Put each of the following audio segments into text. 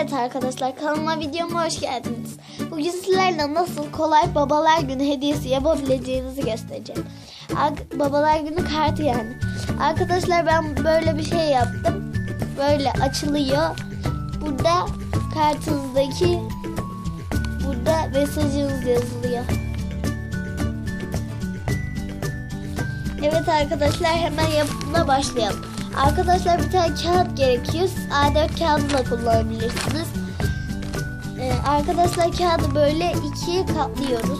Evet arkadaşlar kanalıma videoma hoş geldiniz. Bugün sizlerle nasıl kolay babalar günü hediyesi yapabileceğinizi göstereceğim. Ar- babalar günü kartı yani. Arkadaşlar ben böyle bir şey yaptım. Böyle açılıyor. Burada kartınızdaki burada mesajınız yazılıyor. Evet arkadaşlar hemen yapımına başlayalım. Arkadaşlar bir tane kağıt gerekiyor. A4 kağıdını kullanabilirsiniz. Ee, arkadaşlar kağıdı böyle ikiye katlıyoruz.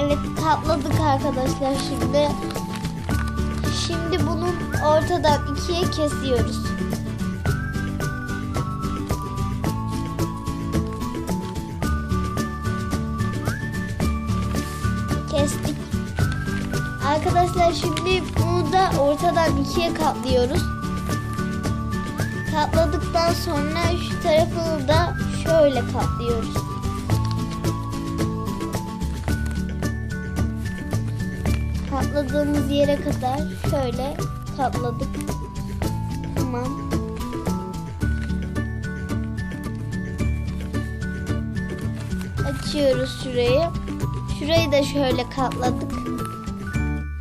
Evet katladık arkadaşlar şimdi. Şimdi bunun ortadan ikiye kesiyoruz. Arkadaşlar şimdi bunu da ortadan ikiye katlıyoruz. Katladıktan sonra şu tarafını da şöyle katlıyoruz. Katladığımız yere kadar şöyle katladık. Tamam. Açıyoruz şurayı. Şurayı da şöyle katladık.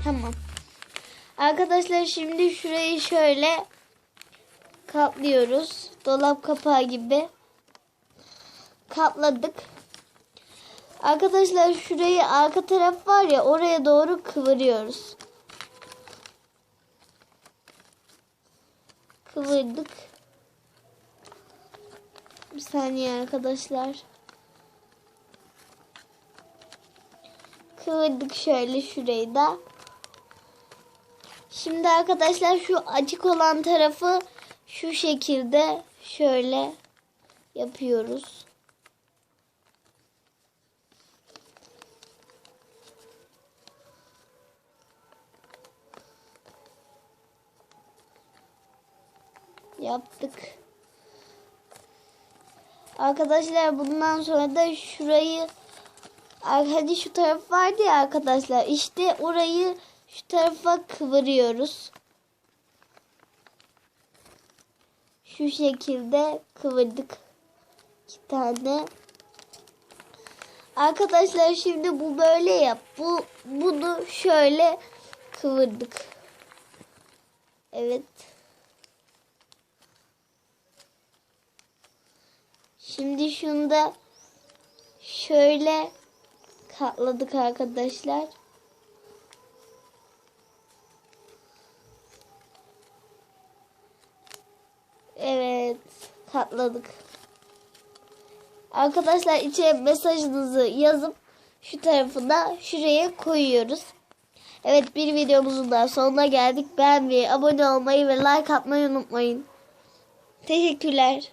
Tamam. Arkadaşlar şimdi şurayı şöyle katlıyoruz. Dolap kapağı gibi. Katladık. Arkadaşlar şurayı arka taraf var ya oraya doğru kıvırıyoruz. Kıvırdık. Bir saniye arkadaşlar. Kıvırdık şöyle şurayı da. Şimdi arkadaşlar şu açık olan tarafı şu şekilde şöyle yapıyoruz. Yaptık. Arkadaşlar bundan sonra da şurayı Hadi şu taraf vardı ya arkadaşlar. İşte orayı şu tarafa kıvırıyoruz. Şu şekilde kıvırdık. iki tane. Arkadaşlar şimdi bu böyle yap. Bu bunu şöyle kıvırdık. Evet. Şimdi şunu da şöyle katladık arkadaşlar. Evet, katladık. Arkadaşlar içe mesajınızı yazıp şu tarafına şuraya koyuyoruz. Evet bir videomuzun daha sonuna geldik. Beğenmeyi, abone olmayı ve like atmayı unutmayın. Teşekkürler.